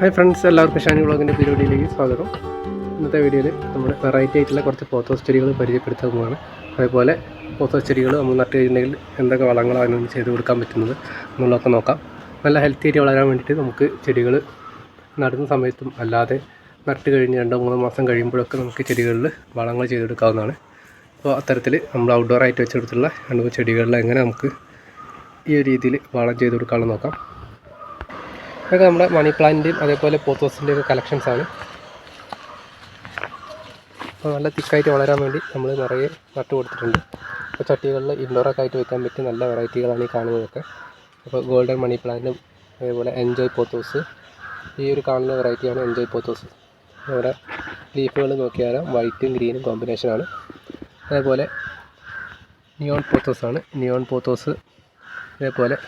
Hi friends എല്ലാവർക്കും ഷാനി വ്ളോഗിന്റെ പരിപാടിയിലേക്ക് സ്വാഗതം. ഇന്നത്തെ വീഡിയോയിൽ നമ്മൾ വെറൈറ്റി ആയിട്ടുള്ള കുറച്ച് പോത്തോസ് ചെടികൾ പരിചയപ്പെടുത്താൻ പോവാണ് അതേപോലെ പോത്തോസ് ചെടികൾ നമ്മൾ നട്ട് കഴിഞ്ഞിട്ടുണ്ടെങ്കിൽ എന്തൊക്കെ വളങ്ങളാണ് ചെയ്ത് കൊടുക്കാൻ പറ്റുന്നത് എന്നുള്ളതൊക്കെ നോക്കാം. നല്ല ഹെൽത്തി ആയിട്ട് വളരാൻ വേണ്ടിയിട്ട് നമുക്ക് ചെടികൾ നടുന്ന സമയത്തും അല്ലാതെ നട്ട് കഴിഞ്ഞ് രണ്ടോ മൂന്നോ മാസം കഴിയുമ്പോഴൊക്കെ നമുക്ക് ചെടികളിൽ വളങ്ങൾ ചെയ്തെടുക്കാവുന്നതാണ്. അപ്പോൾ അത്തരത്തിൽ നമ്മൾ ഔട്ട്ഡോർ ആയിട്ട് വെച്ചെടുത്തുള്ള രണ്ട് ചെടികളിൽ എങ്ങനെ നമുക്ക് ഈ ഒരു രീതിയിൽ വളം ചെയ്ത് കൊടുക്കാമെന്ന് നോക്കാം. ഇതൊക്കെ നമ്മുടെ മണി പ്ലാന്റിന്റെയും അതേപോലെ പോത്തോസിന്റെ ഒക്കെ കളക്ഷൻസ് ആണ്. അപ്പോൾ നല്ല തിക്കായിട്ട് വളരാൻ വേണ്ടി നമ്മൾ നിറയെ നട്ട് കൊടുത്തിട്ടുണ്ട്. അപ്പോൾ ചട്ടികളിൽ ഇൻഡോറൊക്കെ ആയിട്ട് വെക്കാൻ പറ്റിയ നല്ല വെറൈറ്റികളാണ് ഈ കാണുന്നതൊക്കെ. അപ്പോൾ ഗോൾഡൻ മണി പ്ലാന്റും അതേപോലെ എൻജോയ് പോത്തോസ് ഈ ഒരു കാണുന്ന വെറൈറ്റിയാണ് എൻജോയ് പോത്തോസ് നമ്മുടെ ലീഫുകൾ നോക്കിയാൽ വൈറ്റും ഗ്രീനും കോമ്പിനേഷനാണ് അതേപോലെ നിയോൺ പോത്തോസാണ് നിയോൺ പോത്തോസ് അതേപോലെ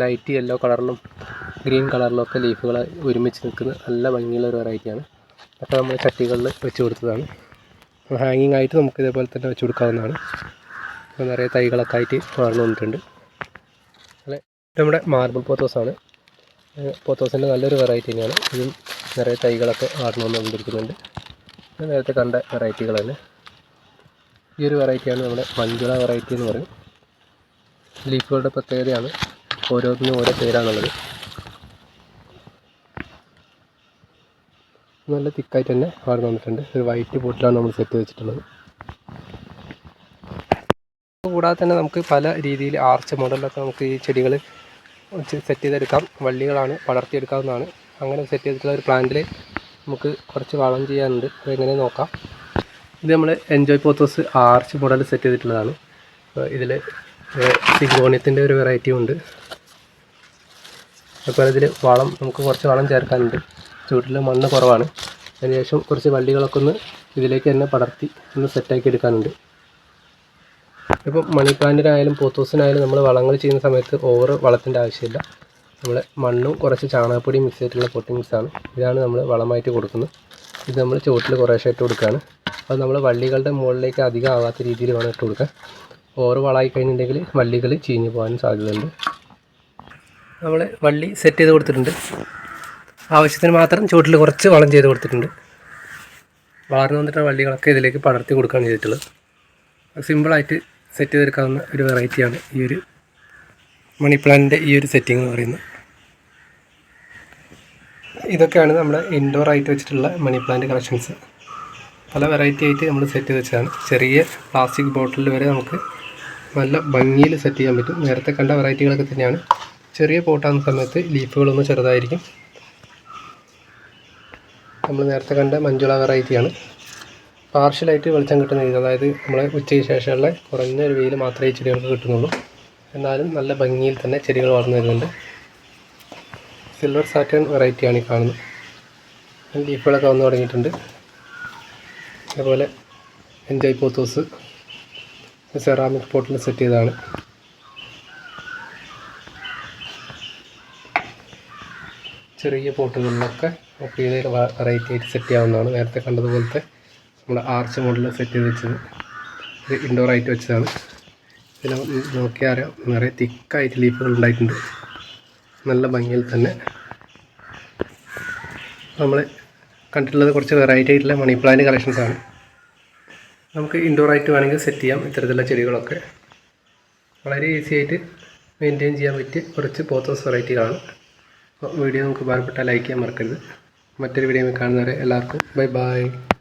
ലൈറ്റ് യെല്ലോ കളറിലും ഗ്രീൻ കളറിലൊക്കെ ലീഫുകൾ ഒരുമിച്ച് നിൽക്കുന്ന നല്ല ഭംഗിയുള്ള ഒരു വെറൈറ്റിയാണ്. അപ്പോൾ നമ്മൾ ചട്ടികളിൽ വെച്ച് കൊടുത്തതാണ്. ഹാങ്ങിങ് ആയിട്ട് നമുക്ക് ഇതേപോലെ തന്നെ വെച്ച് കൊടുക്കാവുന്നതാണ്. അപ്പോൾ നിറയെ തൈകളൊക്കെ ആയിട്ട് വളർന്നു വന്നിട്ടുണ്ട്. അല്ലെ? നമ്മുടെ മാർബിൾ പോത്തോസാണ്. പോത്തോസിന്റെ നല്ലൊരു വെറൈറ്റി തന്നെയാണ്. ഇതും നിറയെ തൈകളൊക്കെ വളർന്നു വന്നുകൊണ്ടിരിക്കുന്നുണ്ട്. നേരത്തെ കണ്ട വെറൈറ്റികൾ തന്നെ. ഈ ഒരു വെറൈറ്റിയാണ് നമ്മുടെ മഞ്ജുള വെറൈറ്റി എന്ന് പറയും. ലീഫുകളുടെ പ്രത്യേകതയാണ് ഓരോന്നിനും ഓരോ പേരാണുള്ളത്. നല്ല തിക്കായിട്ട് തന്നെ വളർന്നു വന്നിട്ടുണ്ട്. ഒരു വൈറ്റ് പോട്ടിലാണ് നമ്മൾ സെറ്റ് വെച്ചിട്ടുള്ളത് കൂടാതെ തന്നെ നമുക്ക് പല രീതിയിൽ ആർച്ച് മോഡലിലൊക്കെ നമുക്ക് ഈ ചെടികൾ സെറ്റ് ചെയ്തെടുക്കാം. വള്ളികളാണ് വളർത്തിയെടുക്കാവുന്നതാണ്. അങ്ങനെ സെറ്റ് ചെയ്തിട്ടുള്ള ഒരു പ്ലാന്റിൽ നമുക്ക് കുറച്ച് വളം ചെയ്യാനുണ്ട്. അതെങ്ങനെ നോക്കാം. ഇത് നമ്മൾ enjoy pothos arch model set ചെയ്തിട്ടുള്ളതാണ് അപ്പോൾ ഇതിൽ സിഗോണിയത്തിന്റെ ഒരു വെറൈറ്റിയും ഉണ്ട്. അതുപോലെ ഇതിൽ വളം നമുക്ക് കുറച്ച് വളം ചേർക്കാനുണ്ട്. ചൂട്ടിൽ മണ്ണ് കുറവാണ്. അതിനുശേഷം കുറച്ച് വള്ളികളൊക്കെ ഒന്ന് ഇതിലേക്ക് തന്നെ പടർത്തി ഒന്ന് സെറ്റാക്കി എടുക്കാനുണ്ട്. ഇപ്പം മണി പ്ലാന്റിനായാലും പോത്തോസിനായാലും നമ്മൾ വളങ്ങൾ ചെയ്യുന്ന സമയത്ത് ഓവർ വളത്തിന്റെ ആവശ്യമില്ല. നമ്മൾ മണ്ണും കുറച്ച് ചാണകപ്പൊടിയും മിക്സ് ചെയ്തിട്ടുള്ള പൊട്ടി മിക്സാണ് ഇതാണ് നമ്മൾ വളമായിട്ട് കൊടുക്കുന്നത്. ഇത് നമ്മൾ ചുവട്ടിൽ കുറേശ്ശെ ഇട്ട് കൊടുക്കുകയാണ് അപ്പോൾ നമ്മൾ വള്ളികളുടെ മുകളിലേക്ക് അധികം ആവാത്ത രീതിയിൽ വേണം ഇട്ട് കൊടുക്കാൻ. ഓവർ വളമായി കഴിഞ്ഞിട്ടുണ്ടെങ്കിൽ വള്ളികൾ ചീഞ്ഞു പോകാനും സാധ്യതയുണ്ട്. നമ്മൾ വള്ളി സെറ്റ് ചെയ്ത് കൊടുത്തിട്ടുണ്ട്. ആവശ്യത്തിന് മാത്രം ചുവട്ടിൽ കുറച്ച് വളം ചെയ്ത് കൊടുത്തിട്ടുണ്ട്. വളർന്നു വന്നിട്ടുള്ള വള്ളികളൊക്കെ ഇതിലേക്ക് പടർത്തി കൊടുക്കുകയാണ് ചെയ്തിട്ടുള്ളത്. സിമ്പിളായിട്ട് സെറ്റ് ചെയ്തെടുക്കാവുന്ന ഒരു വെറൈറ്റിയാണ് ഈ ഒരു മണി പ്ലാന്റിന്റെ ഈ ഒരു സെറ്റിംഗ് എന്ന് പറയുന്നത്. ഇതൊക്കെയാണ് നമ്മുടെ ഇൻഡോർ ആയിട്ട് വെച്ചിട്ടുള്ള മണി പ്ലാന്റ് കളക്ഷൻസ് പല വെറൈറ്റി ആയിട്ട് നമ്മൾ സെറ്റ് ചെയ്ത് വെച്ചതാണ്. ചെറിയ പ്ലാസ്റ്റിക് ബോട്ടിൽ വരെ നമുക്ക് നല്ല ഭംഗിയിൽ സെറ്റ് ചെയ്യാൻ പറ്റും. നേരത്തെ കണ്ട വെറൈറ്റികളൊക്കെ തന്നെയാണ്. ചെറിയ പോട്ടാകുന്ന സമയത്ത് ലീഫുകളൊന്നും ചെറുതായിരിക്കും. നമ്മൾ നേരത്തെ കണ്ട മഞ്ജുള വെറൈറ്റിയാണ് പാർഷ്യലായിട്ട് വെളിച്ചം കിട്ടുന്ന രീതി അതായത് നമ്മൾ ഉച്ചയ്ക്ക് ശേഷമുള്ള കുറഞ്ഞ ഒരു വെയിൽ മാത്രമേ ചെടികൾക്ക് കിട്ടുന്നുള്ളൂ. എന്നാലും നല്ല ഭംഗിയിൽ തന്നെ ചെടികൾ വളർന്നു വരുന്നുണ്ട്. സിൽവർ സാറ്റേൺ വെറൈറ്റിയാണ് ഈ കാണുന്നത്. ലീഫുകളൊക്കെ വന്നു തുടങ്ങിയിട്ടുണ്ട്. അതുപോലെ എൻജോയ് പോത്തോസ് സെറാമിക് പോട്ടിൽ സെറ്റ് ചെയ്തതാണ്. ചെറിയ പോട്ടുകളിലൊക്കെ നമുക്ക് ചെയ്ത് വെറൈറ്റി ആയിട്ട് സെറ്റ് ചെയ്യാവുന്നതാണ്. നേരത്തെ കണ്ടതുപോലത്തെ നമ്മുടെ ആർച്ച് മോഡൽ സെറ്റ് ചെയ്ത് വെച്ചത്. ഇത് ഇൻഡോർ ആയിട്ട് വെച്ചതാണ്. ഇതിൽ നോക്കിയാൽ നിറയെ തിക്കായിട്ട് ലീഫുകൾ ഉണ്ടായിട്ടുണ്ട്. നല്ല ഭംഗിയിൽ തന്നെ. നമ്മൾ കണ്ടിട്ടുള്ളത് കുറച്ച് വെറൈറ്റി ആയിട്ടുള്ള മണി പ്ലാന്റ് കളക്ഷൻസ് ആണ്. നമുക്ക് ഇൻഡോർ ആയിട്ട് വേണമെങ്കിൽ സെറ്റ് ചെയ്യാം ഇത്തരത്തിലുള്ള ചെടികളൊക്കെ. വളരെ ഈസി ആയിട്ട് മെയിന്റെയിൻ ചെയ്യാൻ പറ്റിയ കുറച്ച് പോത്തോസ് വെറൈറ്റികളാണ് വീഡിയോ നമുക്ക് ഉപകാരപ്പെട്ടാൽ ലൈക്ക് ചെയ്യാൻ മറക്കരുത്. മറ്റൊരു വീഡിയോ കാണുന്നവരെ എല്ലാവർക്കും ബൈ ബൈ